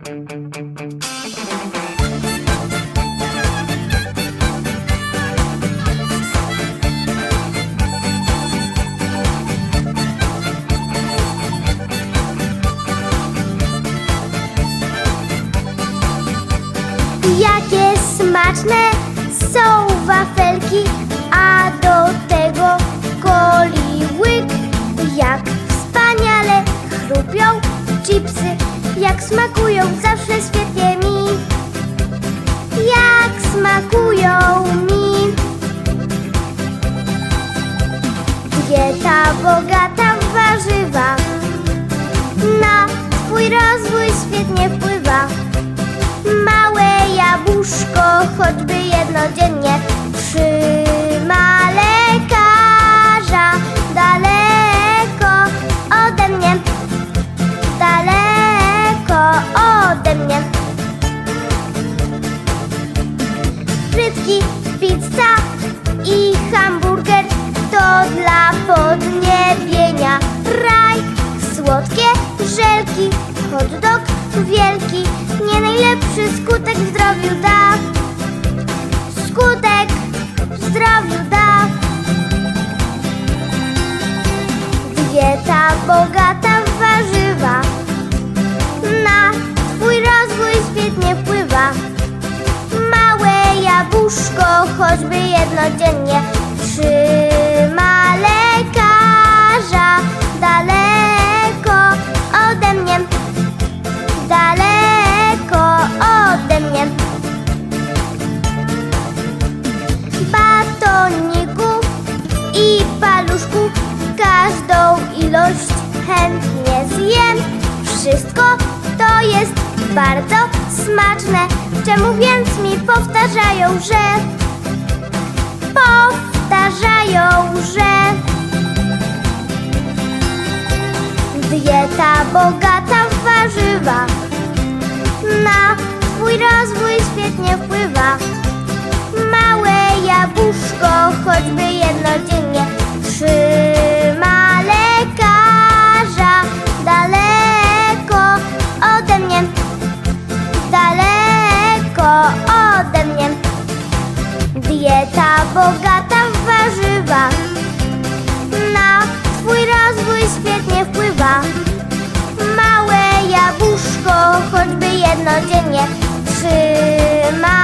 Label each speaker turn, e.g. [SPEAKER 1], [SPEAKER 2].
[SPEAKER 1] Jakie smaczne są wafelki, a do jak smakują zawsze świetnie mi. Jak smakują mi. Dieta bogata w warzywa, na twój rozwój świetnie wpływa. Małe jabłuszko, choćby ode mnie. Frytki, pizza i hamburger to dla podniebienia raj. Słodkie żelki, hot dog wielki, nie najlepszy skutek w zdrowiu da. Skutek w zdrowiu da. Dieta bogata dziennie, trzyma lekarza daleko ode mnie, daleko ode mnie. Batoniku i paluszku, każdą ilość chętnie zjem. Wszystko to jest bardzo smaczne. Czemu więc mi powtarzają, że powtarzają, że dieta bogata w warzywa Dieta bogata w warzywa, na twój rozwój świetnie wpływa. Małe jabłuszko, choćby jedno dziennie, trzyma